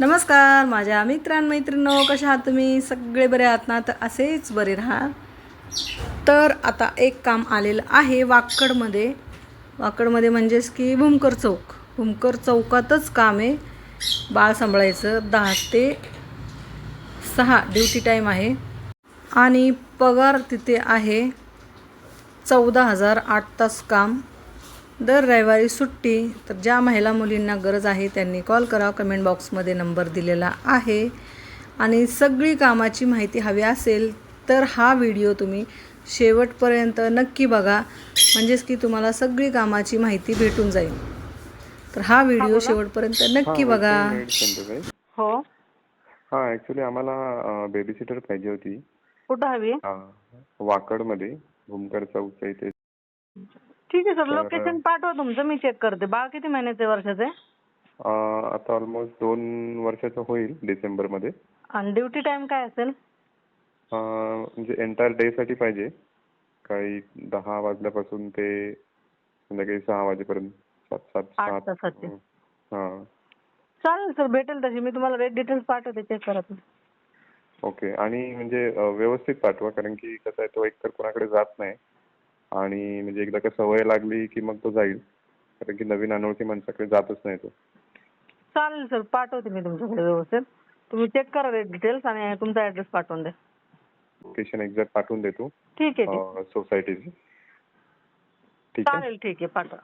नमस्कार माझ्या मित्रांमैत्रिणींनो कशा आहात तुम्ही? सगळे बरे आहात ना? तर असेच बरे राहा. तर आता एक काम आलेलं आहे वाकडमध्ये. वाकडमध्ये म्हणजेच की भूमकर चौक. भूमकर चौकातच काम आहे. बाळ सांभाळायचं. दहा ते सहा ड्युटी टाईम आहे. आणि पगार तिथे आहे चौदा हजार आठ तास काम. दर रविवारी सुट्टी तर ज्या महिला मुलींना गरज आहे त्यांनी कॉल करा कमेंट बॉक्समध्ये नंबर दिलेला आहे. आणि सगळी कामाची माहिती हवी असेल तर हा व्हिडिओ तुम्ही शेवटपर्यंत नक्की बघा. म्हणजेच की तुम्हाला सगळी कामाची माहिती भेटून जाईल. तर हा व्हिडिओ शेवटपर्यंत नक्की बघा. हो. हा ऍक्च्युली आम्हाला बेबी सिटर पाहिजे होती. कुठं हवी? अं, वाकडमध्ये भूमकर चौकच्या इथे. ठीक आहे सर तर- लोकेशन पाठवा तुमचं मी चेक करते. बाळ किती महिन्याचे वर्षाचे? अं, आता ऑलमोस्ट दोन वर्षाचं होईल डिसेंबरमध्ये. आणि ड्युटी टाइम काय असेल? अं, म्हणजे एंटायर डे साठी पाहिजे. काही दहा वाजल्यापासून ते संध्याकाळी सहा वाजेपर्यंत. सात सात आठ सात. तासाचे. हा. चालेल सर भेटेल तशी. मी तुम्हाला रेट डिटेल्स पाठवते चेक करा तुम्ही. ओके. आणि म्हणजे अं, व्यवस्थित पाठवा कारण की कसं आहे तो एकतर कोणाकडे जात नाही. आणि म्हणजे एकदा का सवय लागली की मग तो जाईल. कारण की नवीन अनोळखी माणसाकडे जातच नाही तो. चालेल सर पाठवते मी तुमच्याकडे व्यवस्थित. तुम्ही चेक करा रेट डिटेल्स आणि तुमचा ऍड्रेस पाठवून द्या. लोकेशन एक्झॅक्ट पाठवून देतो ठीक आहे ठीक सोसायटीची ठीक आहे? चालेल ठीक आहे पाठवा.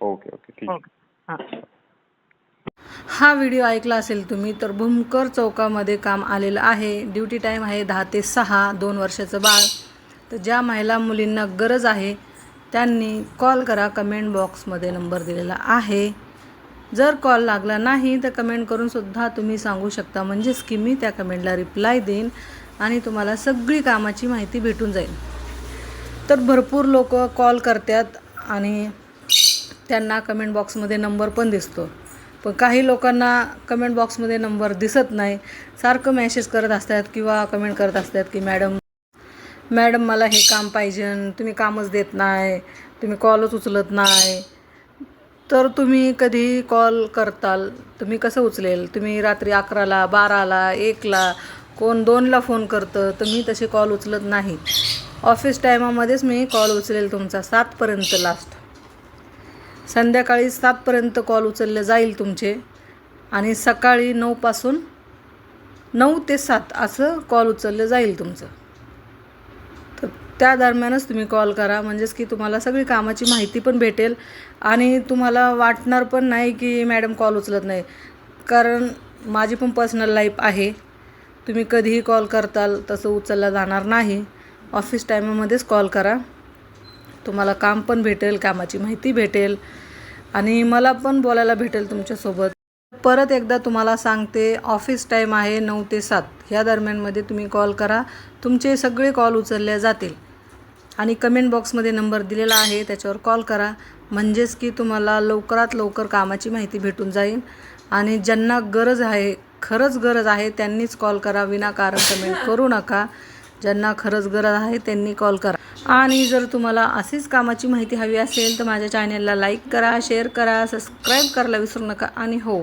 ओके ओके ठीक आहे. ओके हां. हा व्हिडिओ ऐकला असेल तुम्ही तर भूमकर चौकामध्ये काम आलेलं आहे. ड्युटी टाईम आहे दहा ते सहा दोन वर्षाचं बाळ. तर ज्या महिला मुलींना गरज आहे त्यांनी कॉल करा. कमेंट बॉक्समध्ये नंबर दिलेला आहे. जर कॉल लागला नाही तर कमेंट करूनसुद्धा तुम्ही सांगू शकता. म्हणजेच की मी त्या कमेंटला रिप्लाय देईन आणि तुम्हाला सगळी कामाची माहिती भेटून जाईल. तर भरपूर लोक कॉल करतात आणि त्यांना कमेंट बॉक्समध्ये नंबर पण दिसतो. पण काही लोकांना कमेंट बॉक्समध्ये नंबर दिसत नाही. सारखं मेसेज करत असतात किंवा कमेंट करत असतात की मॅडम मॅडम मला हे काम पाहिजे तुम्ही कामच देत नाही तुम्ही कॉलच उचलत नाही. तर तुम्ही कधी कॉल करताल? तुम्ही कसं उचलेल? तुम्ही रात्री अकराला बाराला एकला कोण दोनला फोन करतं? तर मी तसे कॉल उचलत नाही. ऑफिस टायमामध्येच मी कॉल उचलेल तुमचा सातपर्यंत लास्ट संध्याकाळी सातपर्यंत कॉल उचलले जाईल तुमचे. आणि सकाळी नऊपासून नऊ ते सात असं कॉल उचललं जाईल तुमचं. तर त्या दरम्यानच तुम्ही कॉल करा. म्हणजेच की तुम्हाला सगळी कामाची माहिती पण भेटेल आणि तुम्हाला वाटणार पण नाही की मॅडम कॉल उचलत नाही. कारण माझी पण पर्सनल लाईफ आहे. तुम्ही कधीही कॉल करताल तसं उचलला जाणार नाही. ऑफिस टायमामध्येच कॉल करा. तुम्हाला काम पण भेटेल कामाची माहिती भेटेल आणि मला पण बोलायला भेटेल तुमच्यासोबत. परत एकदा तुम्हाला सांगते ऑफिस टाईम आहे नऊ ते सात. ह्या दरम्यानमध्ये तुम्ही कॉल करा. तुमचे सगळे कॉल उचलले जातील. आणि कमेंट बॉक्समध्ये नंबर दिलेला आहे त्याच्यावर कॉल करा. म्हणजेच की तुम्हाला लवकरात लवकर कामाची माहिती भेटून जाईल. आणि ज्यांना गरज आहे खरंच गरज आहे त्यांनीच कॉल करा. विनाकारण कमेंट करू नका. ज्यांना खरंच गरज आहे त्यांनी कॉल करा. आणि जर तुम्हाला अशीच कामाची माहिती हवी असेल तर माझ्या चॅनेलला लाईक करा शेअर करा सबस्क्राईब करायला विसरू नका. आणि हो